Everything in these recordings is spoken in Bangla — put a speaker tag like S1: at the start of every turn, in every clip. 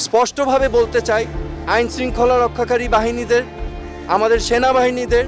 S1: স্পষ্টভাবে বলতে চাই আইন শৃঙ্খলা রক্ষাকারী বাহিনীদের আমাদের সেনাবাহিনীদের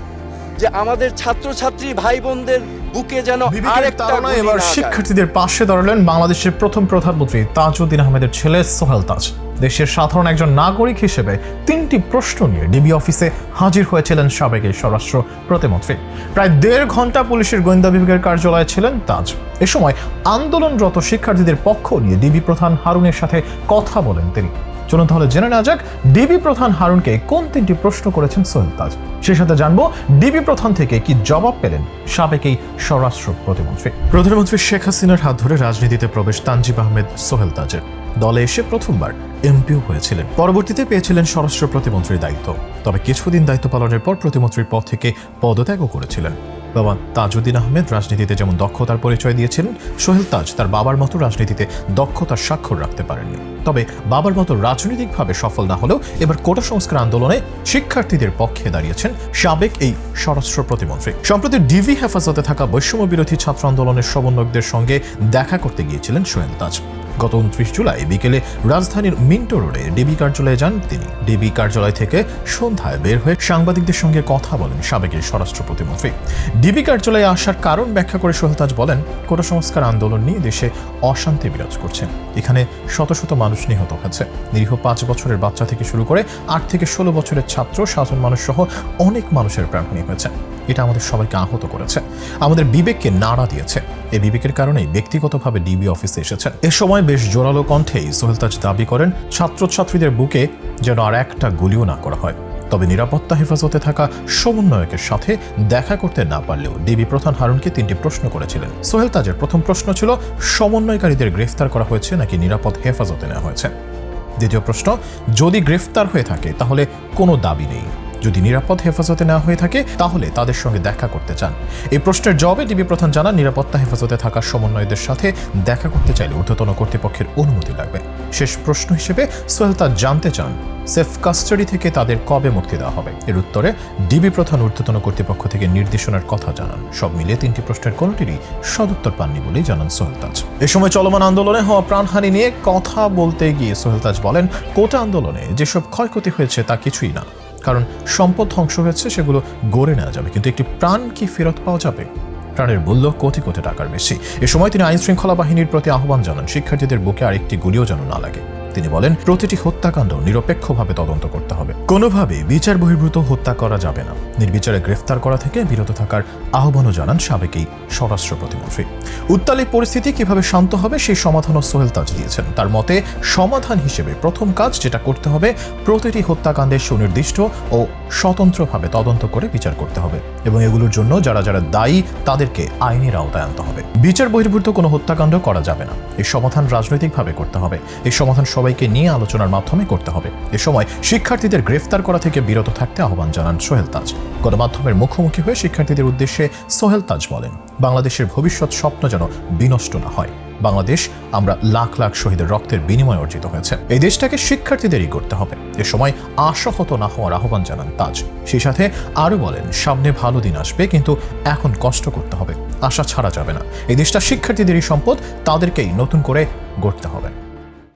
S1: যে আমাদের ছাত্রছাত্রী ভাই বোনদের বুকে যেন
S2: আর
S1: একটা
S2: এবার শিক্ষার্থীদের পাশে দাঁড়ালেন বাংলাদেশের প্রথম প্রধানমন্ত্রী তাজউদ্দিন আহমেদের ছেলে সোহেল তাজ। দেশের সাধারণ একজন নাগরিক হিসেবে তিনটি প্রশ্ন নিয়ে ডিবি অফিসে হাজির হয়েছিলেন সাবেক এই স্বরাষ্ট্র প্রতিমন্ত্রী। প্রায় দেড় ঘণ্টা পুলিশের গোয়েন্দা বিভাগের কার্যালয়ে ছিলেন তাজ। এ সময় আন্দোলনরত শিক্ষার্থীদের পক্ষ নিয়ে ডিবি প্রধান হারুনের সাথে কথা বলেন তিনি। চলুন তাহলে জেনে নেওয়া যাক ডিবি প্রধান হারুনকে কোন তিনটি প্রশ্ন করেছেন সোহেল তাজ। সেই সাথে জানব ডিবি প্রধান থেকে কি জবাব পেলেন সাবেক এই স্বরাষ্ট্র প্রতিমন্ত্রী। প্রধানমন্ত্রী শেখ হাসিনার হাত ধরে রাজনীতিতে প্রবেশ তানজিব আহমেদ সোহেল তাজের। দলে এসে প্রথমবার এমপিও হয়েছিলেন। পরবর্তীতে পেয়েছিলেন স্বরাষ্ট্র প্রতিমন্ত্রীর দায়িত্ব। তবে কিছুদিন দায়িত্ব পালনের পর প্রতিমন্ত্রীর পদ থেকে পদত্যাগও করেছিলেন। বাবা তাজউদ্দিন আহমেদ রাজনীতিতে যেমন দক্ষতার পরিচয় দিয়েছিলেন, সোহেল তাজ তার বাবার মতো রাজনীতিতে দক্ষতার স্বাক্ষর রাখতে পারেননি। তবে বাবার মতো রাজনৈতিকভাবে সফল না হলেও এবার কোটা সংস্কার আন্দোলনে শিক্ষার্থীদের পক্ষে দাঁড়িয়েছেন সাবেক এই স্বরাষ্ট্র প্রতিমন্ত্রী। সম্প্রতি ডিভি হেফাজতে থাকা বৈষম্য বিরোধী ছাত্র আন্দোলনের সমন্বয়কদের সঙ্গে দেখা করতে গিয়েছিলেন সোহেল তাজ। গত উনত্রিশ জুলাই বিকেলে রাজধানীর মিন্টো রোডে ডিবি কার্যালয়ে যান তিনি। ডিবি কার্যালয় থেকে সন্ধ্যায় বের হয়ে সাংবাদিকদের সঙ্গে কথা বলেন সাবেকের স্বরাষ্ট্র প্রতিমন্ত্রী ডিবি কার্যালয়ে আসার কারণ ব্যাখ্যা করে সোহেলতাজ বলেন, কোটা সংস্কার আন্দোলন নিয়ে দেশে অশান্তি বিরাজ করছে। এখানে শত শত মানুষ নিহত হয়েছে। নিরীহ পাঁচ বছরের বাচ্চা থেকে শুরু করে আট থেকে ষোলো বছরের ছাত্র সাধারণ মানুষ সহ অনেক মানুষের প্রাণহানি হয়েছে। এটা আমাদের সবাইকে আহত করেছে। আমাদের বিবেককে নাড়া দিয়েছে। এই বিবেকের কারণেই ব্যক্তিগতভাবে ডিবি অফিসে এসেছেন। এ সময় বেশ জোরালো কণ্ঠেই সোহেল তাজ দাবি করেন, ছাত্রছাত্রীদের বুকে যেন আর একটা গুলিও না করা হয়। তবে নিরাপত্তা হেফাজতে থাকা সমন্বয়কের সাথে দেখা করতে না পারলেও ডিবি প্রধান হারুনকে তিনটি প্রশ্ন করেছিলেন। সোহেল তাজের প্রথম প্রশ্ন ছিল, সমন্বয়কারীদের গ্রেফতার করা হয়েছে নাকি নিরাপদ হেফাজতে নেওয়া হয়েছে? দ্বিতীয় প্রশ্ন, যদি গ্রেফতার হয়ে থাকে তাহলে কোনো দাবি নেই। যদি নিরাপদ হেফাজতে নেওয়া হয়ে থাকে, তাহলে তাদের সঙ্গে দেখা করতে চান। এই প্রশ্নের জবাবে ডিবি প্রধান জানান, নিরাপত্তা হেফাজতে থাকা সমন্বয়দের সাথে দেখা করতে চাইলে ঊর্ধ্বতন কর্তৃপক্ষের অনুমতি লাগবে। শেষ প্রশ্ন হিসেবে সোহেল তাজ জানতে চান, সেফ কাস্টাডি থেকে তাদের কবে মুক্তি দেওয়া হবে? এর উত্তরে, ডিবি প্রধান ঊর্ধ্বতন কর্তৃপক্ষ থেকে নির্দেশনার কথা জানান। সব মিলিয়ে তিনটি প্রশ্নের কোনোটিরই সদুত্তর পাননি বলেই জানান সোহেল তাজ এ সময় চলমান আন্দোলনে হওয়া প্রাণহানি নিয়ে কথা বলতে গিয়ে সোহেলতাজ বলেন, কোটা আন্দোলনে যেসব ক্ষয়ক্ষতি হয়েছে তা কিছুই না। কারণ সম্পদ ধ্বংস হয়েছে, সেগুলো গড়ে নেওয়া যাবে। কিন্তু একটি প্রাণ কি ফেরত পাওয়া যাবে? প্রাণের মূল্য কোটি কোটি টাকার বেশি। এ সময় তিনি আইন শৃঙ্খলা বাহিনীর প্রতি আহ্বান জানান। শিক্ষার্থীদের বুকে আরেকটি গুলিও যেন না লাগে। তিনি বলেন, প্রতিটি হত্যাকাণ্ড নিরপেক্ষভাবে তদন্ত করতে হবে। কোনোভাবে বিচার বহির্ভূত হত্যা করা যাবে না। নির্বিচারে গ্রেফতার করা থেকে বিরত থাকার আহ্বানও জানান সাবেক এই স্বরাষ্ট্র প্রতিমন্ত্রী। উত্তালিত পরিস্থিতি কীভাবে শান্ত হবে সেই সমাধানও সোহেল তাজ দিয়েছেন। তার মতে, সমাধান হিসেবে প্রথম কাজ যেটা করতে হবে, প্রতিটি হত্যাকাণ্ডের সুনির্দিষ্ট ও স্বতন্ত্রভাবে তদন্ত করে বিচার করতে হবে। এবং এগুলোর জন্য যারা যারা দায়ী, তাদেরকে আইনের আওতায় আনতে হবে। বিচার বহির্ভূত কোনো হত্যাকাণ্ড করা যাবে না। এই সমাধান রাজনৈতিকভাবে করতে হবে। এই সমাধান সবাইকে নিয়ে আলোচনার মাধ্যমে করতে হবে। এ সময় শিক্ষার্থীদের গ্রেফতার করা থেকে বিরত থাকতে আহ্বান জানান সোহেল তাজ। গণমাধ্যমের মুখোমুখি হয়ে শিক্ষার্থীদের উদ্দেশ্যে সোহেল তাজ বলেন, বাংলাদেশের ভবিষ্যৎ স্বপ্ন যেন বিনষ্ট না হয়। বাংলাদেশ, আমরা লাখ লাখ শহীদের রক্তের বিনিময়ে অর্জিত হয়েছে। এই দেশটাকে শিক্ষার্থীদেরই করতে হবে। এ সময় আশাহত না হওয়ার আহ্বান জানান তাজ। সেই সাথে আরও বলেন, সামনে ভালো দিন আসবে, কিন্তু এখন কষ্ট করতে হবে। আশা ছাড়া যাবে না। এই দেশটা শিক্ষার্থীদেরই সম্পদ, তাদেরকেই নতুন করে গড়তে হবে।